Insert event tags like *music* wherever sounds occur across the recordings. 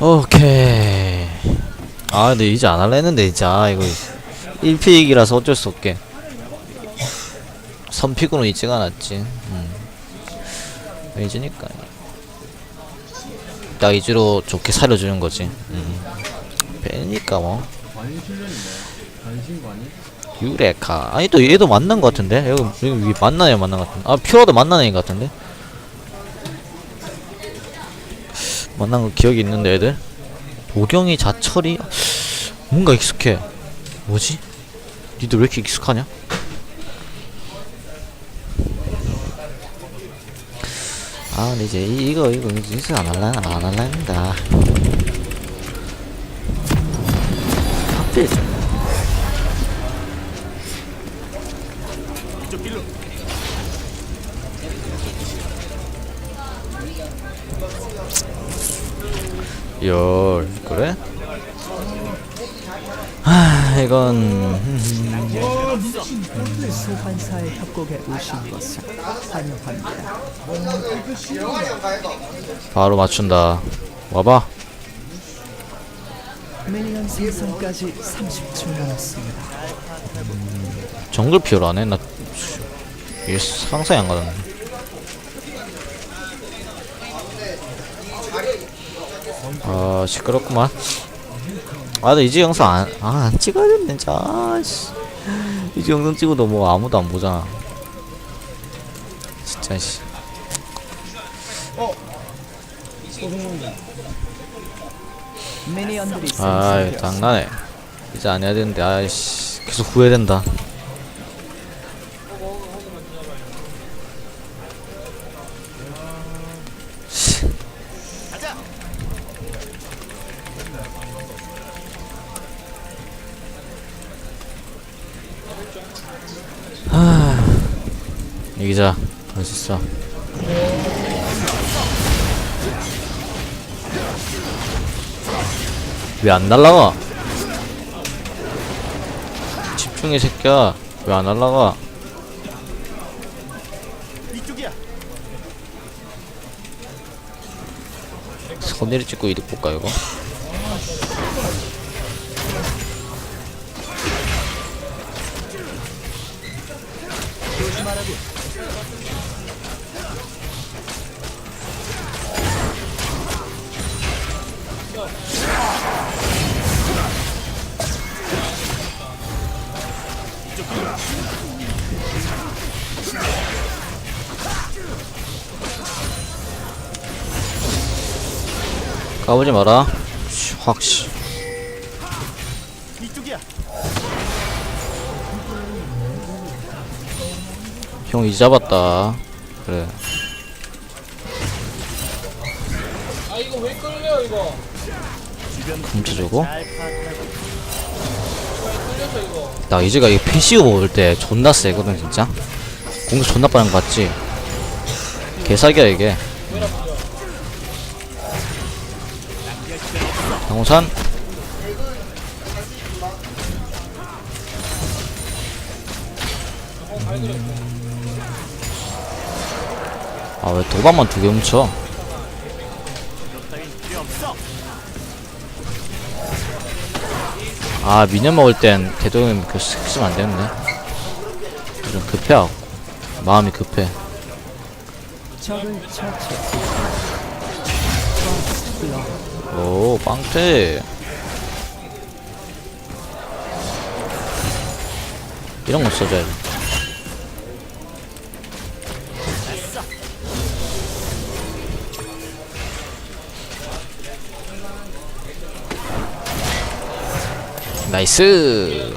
오케이. 아, 근데 이제 안 할라 했는데, 진짜. 이거 1픽이라서 어쩔 수 없게. 선픽으로 있지가 않았지. 음. 이즈니까. 딱 이즈로 좋게 살려주는 거지. 음. 빼니까 뭐. 유레카. 아니, 또 얘도 만난 것 같은데? 여기, 여기 위 만나요, 만난 것 같은데? 아, 퓨어도 만나는 애 같은데? 만난 거 기억이 있는데, 애들? 보경이 자철이 뭔가 익숙해. 뭐지? 니들 왜 이렇게 익숙하냐? 아 근데 이제 이, 이거 이거 이거 안 할라 안 할라 했다. 하필 열 그래? 아 이건 소환사의 협곡에 오신 것을 환영합니다. 바로 맞춘다. 와봐. 미니언 생성까지 30초 남았습니다. 정글 피어라네. 나 상상이 안 가네. 아 시끄럽구만. 아, 나 이제 영상 안, 아, 안 찍어야 되는데, 진짜. 아, 씨. 이제 영상 찍어도 뭐 아무도 안 보잖아. 진짜, 씨. 미니언들이 아, 생성되었습니다. 장난해. 이제 안 해야 되는데, 아이씨. 계속 후회된다. 수 있어. 왜 안 날라가? 집중해 새끼야 왜 안 날라가? 선의를 찍고 이득 볼까 이거? 까보지 마라. 씨, 확씨. 형 이제 잡았다. 그래. 아 이거 왜 끌려 이거? 끌려서 이거? 나 이제가 이 패시브 먹을 때 존나 세거든 진짜? 공격 존나 빠른 거 같지? 개사기야 이게 방호산. 아 왜 도박만 두 개 훔쳐? 아 미녀 먹을 땐 대동님 그 쓰면 안 되는데. 좀 급해하고. 마음이 급해. 적을 처치. 오 빵태. 이런 거 써줘야 돼. 나이스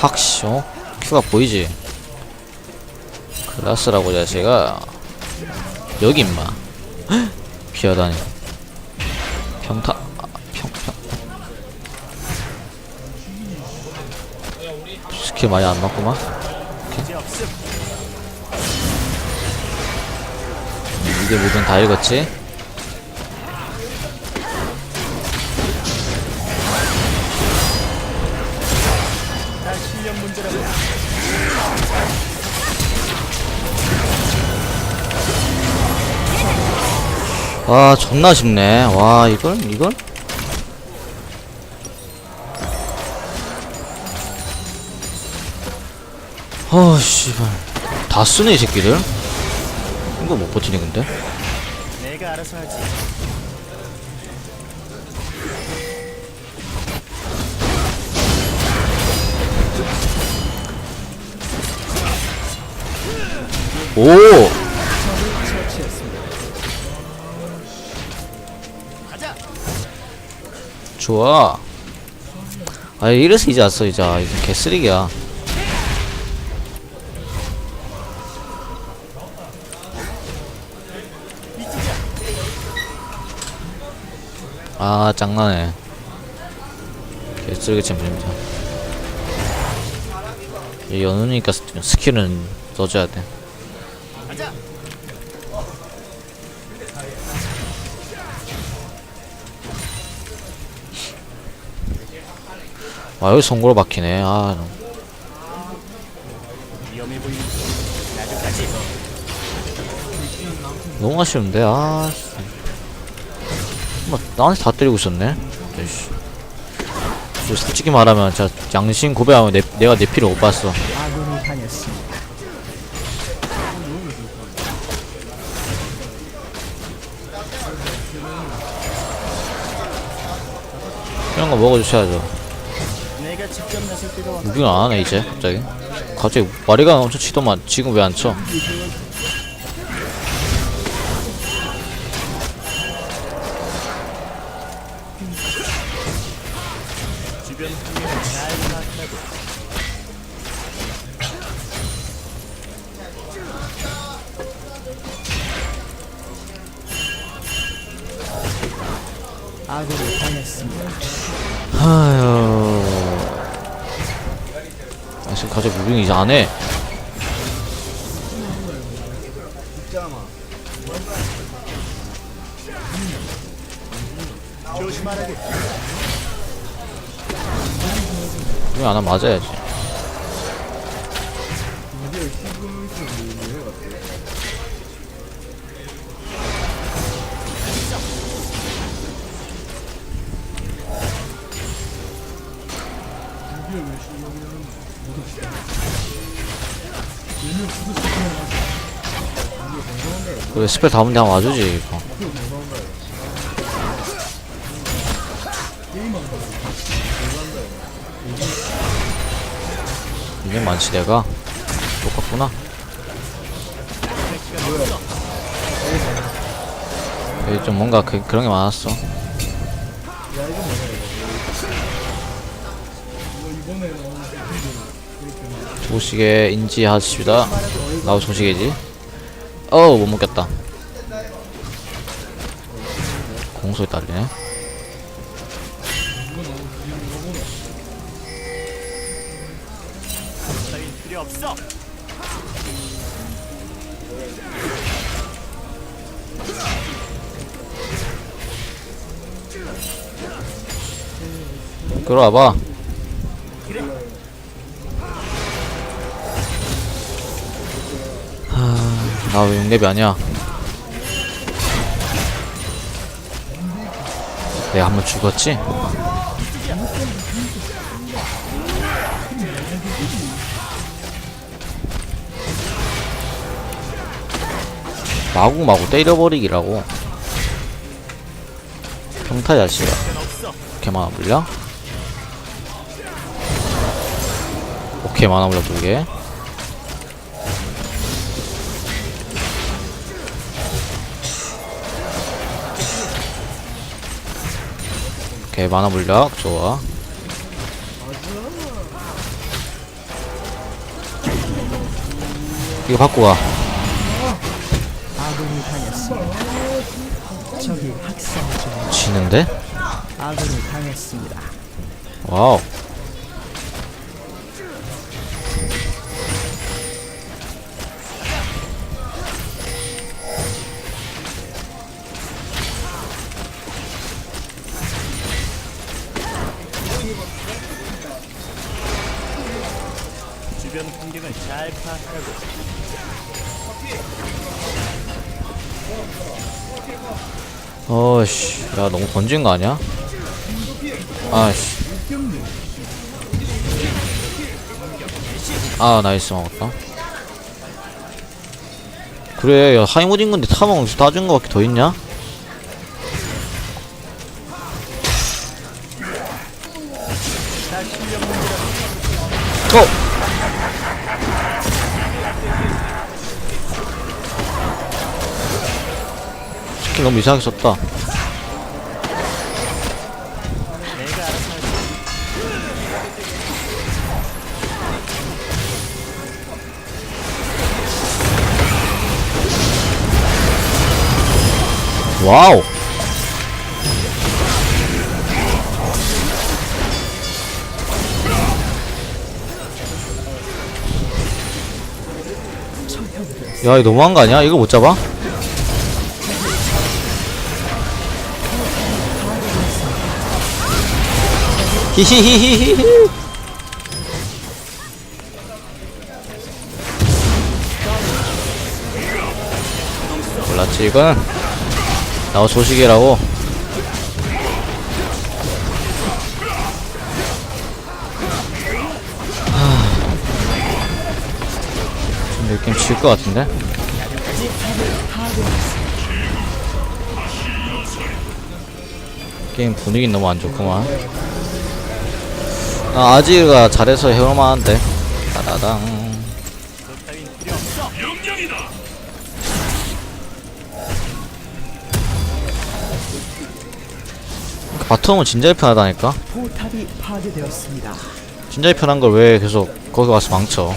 확시 어? 큐가 보이지? 클라스라고 자식아 여기 임마 *gasps* 헉! 피하다니 평타 아, 평평 스킬 많이 안 맞구만 오케이. 음, 이게 뭐든 다 읽었지? 아 존나 쉽네. 와 이걸 이걸? 아 씨발. 다 쓰네 이 새끼들. 이거 못 버티네 근데. 내가 알아서 하지. 오 좋아. 아 이래서 이제 왔어 이제. 아, 이제 개쓰레기야. 아 짱나네. 개쓰레기 이 연우니까 스- 스킬은 써줘야 돼 아 여기 송골 박히네 아. 너무 아쉬운데 아 씨. 뭐 나한테 다 때리고 있었네 에이씨 저 솔직히 말하면 진짜 양심 고백하면 내, 내가 내 피를 못 봤어. 이런 거 먹어주셔야죠 직접. 무빙을 안 하네 이제 갑자기 갑자기 마리가 엄청 치더만 지금 왜 안 쳐? 지금 갑자기 무빙 이제 안 해. 조심하라고. 무빙 안 하면 맞아야지 스펠 다 문제 한번 와주지 이거. 이게 많지 내가? 똑같구나. 여기 좀 뭔가 그, 그런 게 많았어. 조식에 인지하십시다. 나도 조식이지 어우 못 먹겠다 공소에 딸리네. 끌어와봐 나왜 용랩이 아니야? 내가 한 번 죽었지? 마구마구 때려버리기라고. 평타 자식아 오케이 많아 물려? 오케이 많아 물려 두개 오케이 만화 물약 좋아 이거 받고 가 아군이 당했습니다. 적이 학살 중. 지는데? 아군이 당했습니다. 와우 야 너무 던진 거 아니야? 아씨 아 나이스 먹었다 그래 야 하이모딩 건데 타먹 따준 거밖에 더 있냐? 어! 스킬 너무 이상하게 썼다 와우 야 이거 너무한 거 아니야? 이거 못 잡아? 히히히히히히 몰랐지 이건 나와 조식이라고. 하... 좀 느낌 질 것 같은데? 게임 분위기 너무 안 좋구만. 아, 아지가 잘해서 해볼만한데 따다당 바텀은 진짜 편하다니까? 포탑이 파괴되었습니다. 진짜 편한 걸 왜 계속 거기 와서 망쳐?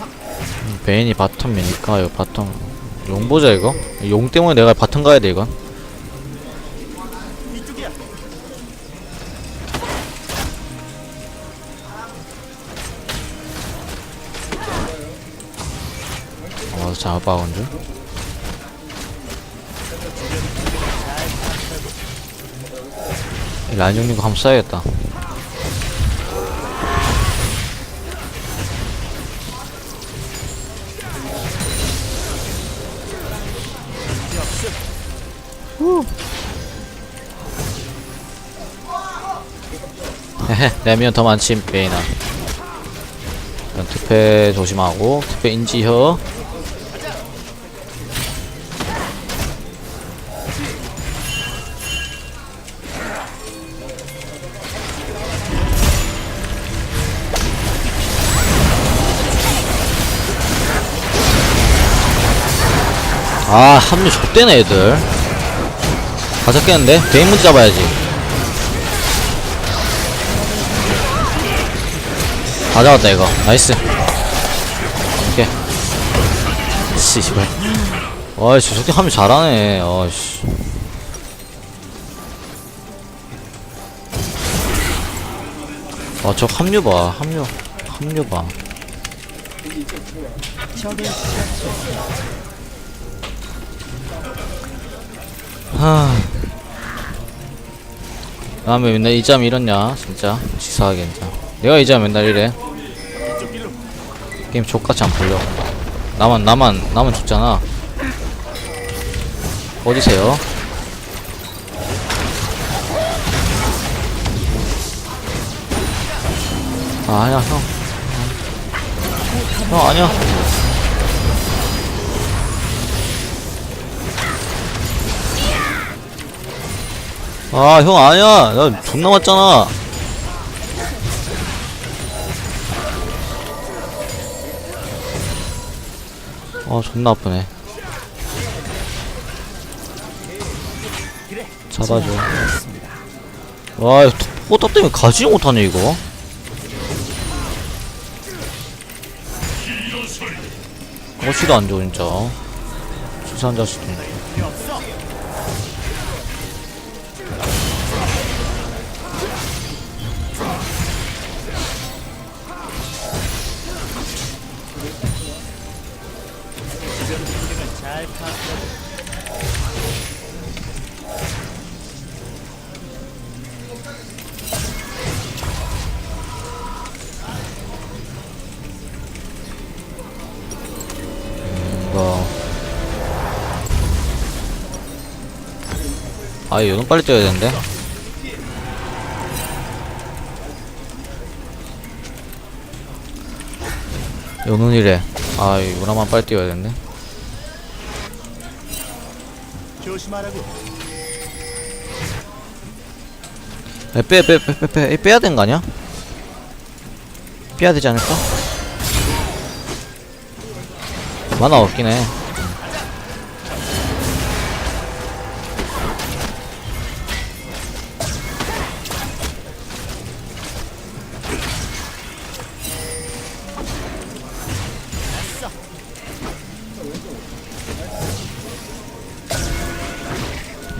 음, 베인이 바텀이니까 이거 바텀 용 보자 이거? 용 때문에 내가 바텀 가야 돼 이건 이 라인 정리가 한번 써야겠다. 헤헤 내면 더 많지 일단 투패 조심하고 투패 인지혀 아 합류 좁대네 애들. 다 잡겠는데? 베인 문제 잡아야지. 다 잡았다 이거. 나이스. 오케이. 씨발. 와이 저 새끼 하면 잘하네. 어씨. 와저 합류 봐. 합류. 합류 봐 하... 나왜 맨날 이점 이렇냐 진짜 치사하게 진짜 내가 이점 맨날 이래 게임 족같이 안 풀려 나만 나만 나만 죽잖아 어디세요? 아 아니야 형. 형 아니야. 아 형 아니야. 나 존나 맞잖아. 아 존나 아프네. 잡아줘. 와, 포탑 때문에 가지 못하네 이거. 어시도 안 좋아 진짜. 치사한 자식들. 아 이거 빨리 뛰어야 되는데 요눈이래 아 이거나만 빨리 뛰어야 되는데 조심하라고. 빼빼빼 빼 빼 빼, 빼야 되는 거 아니야? 빼야 되지 않을까? 만화 없긴 해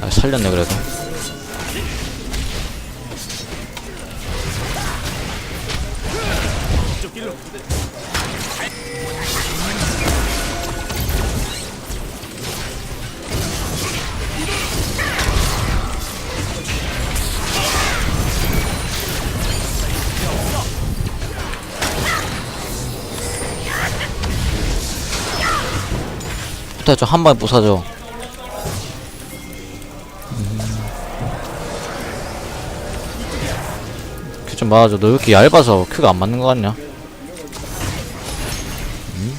아, 살렸네 그래도. 일단 저한 방에 부사져. 맞아줘. 너왜 이렇게 얇아서 큐가 안 맞는 거 같냐? 음?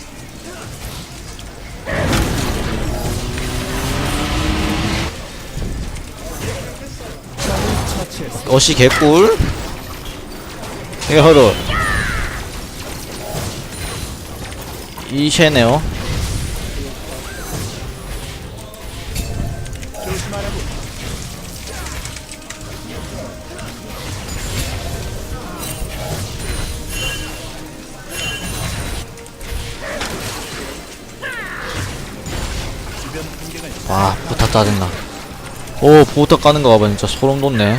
어시 개꿀? 이게 허러. 이쉐네요. 짜증나. 오, 부탁 까는 거 봐봐, 진짜 소름 돋네.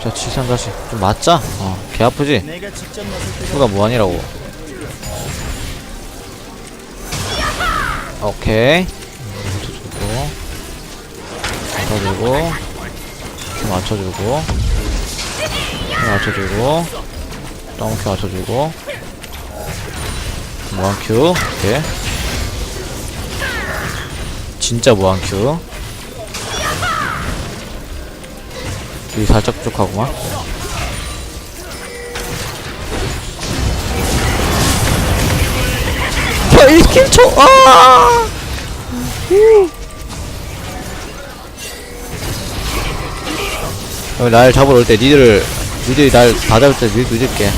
자, 치산 다시. 좀 맞자? 어, 개 아프지? 누가 뭐하니라고. 오케이. 맞춰주고. 맞춰주고. 좀 맞춰주고. 좀 맞춰주고. 덩크 맞춰주고. 무한 큐. 오케이. 진짜 무한 큐. 여기 살짝 부족하구만. 야, 1킬 초, 아! 어, 날 잡으러 올 때 니들, 니들이 날 다 잡을 때 니들 늦을게.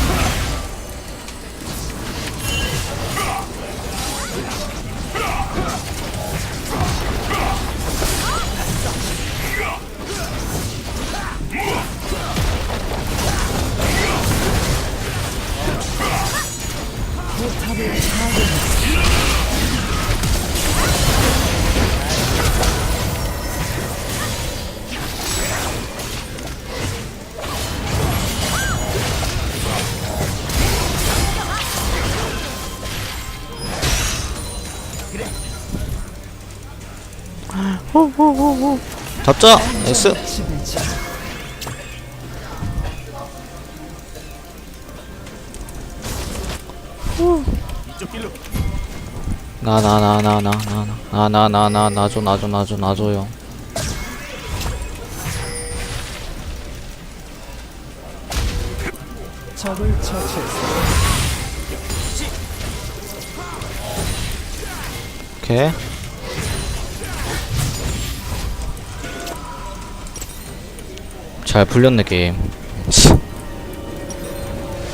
잡자! 나이스! 나, 나, 나, 나, 나, 나, 나, 나, 나, 나, 나줘, 나줘, 나줘, 나줘요. 적을 처치했습니다. 오케이. 잘 풀렸네, 게임.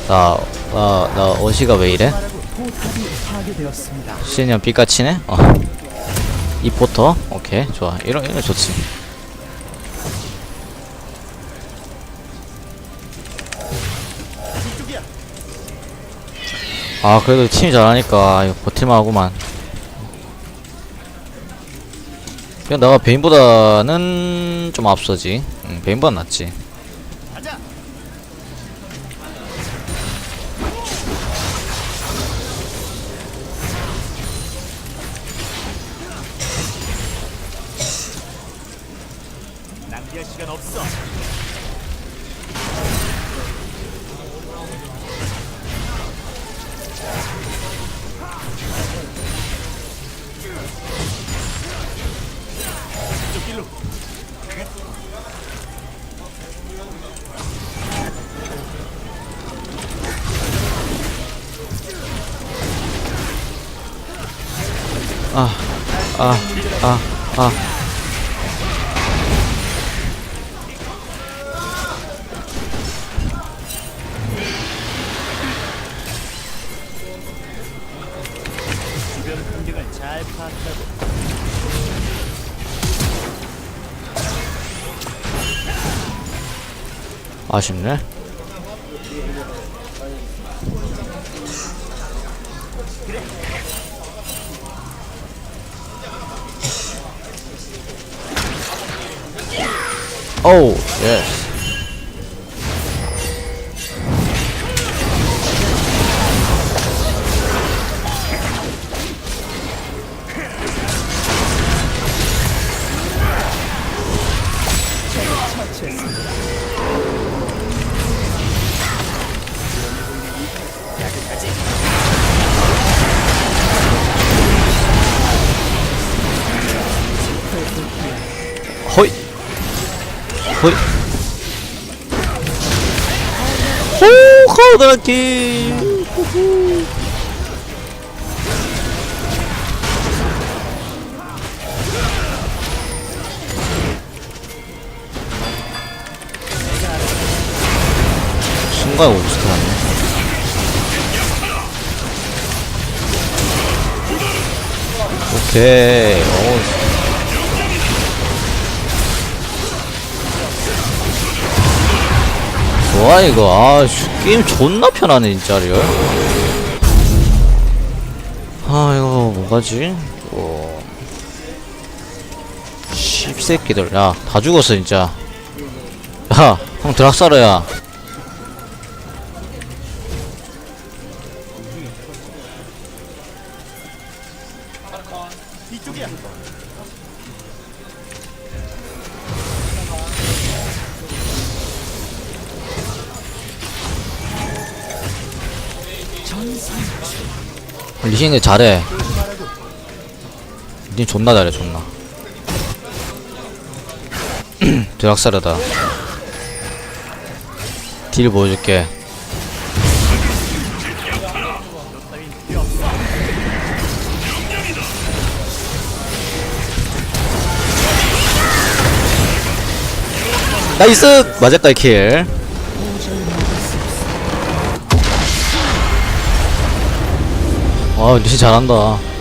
나, 나, 나, 어시가 왜 이래? 시니언 삐까치네? 어. 이 포터? 오케이, 좋아. 이런, 이런 거 좋지. 아, 그래도 팀이 잘하니까, 버틸만 하구만. 그냥 내가 베인보다는 좀 앞서지. 응, 베인보다 낫지. 아, 아, 아. 아쉽네. 오우, 호이. 호, 카드라키. 순간 오스트 같네. 오케이. 어, 좋아 이거? 아 씨, 게임 존나 편하네 진짜 리얼 아 이거 뭐가지? 어. 씹새끼들. 야 다 죽었어 진짜. 야형 드락사르야 리신이 잘해. 린 존나 잘해 존나. *clears throat* 드락사르다. 딜 보여줄게. 나이스! 맞았다 킬 아, 리신 잘한다.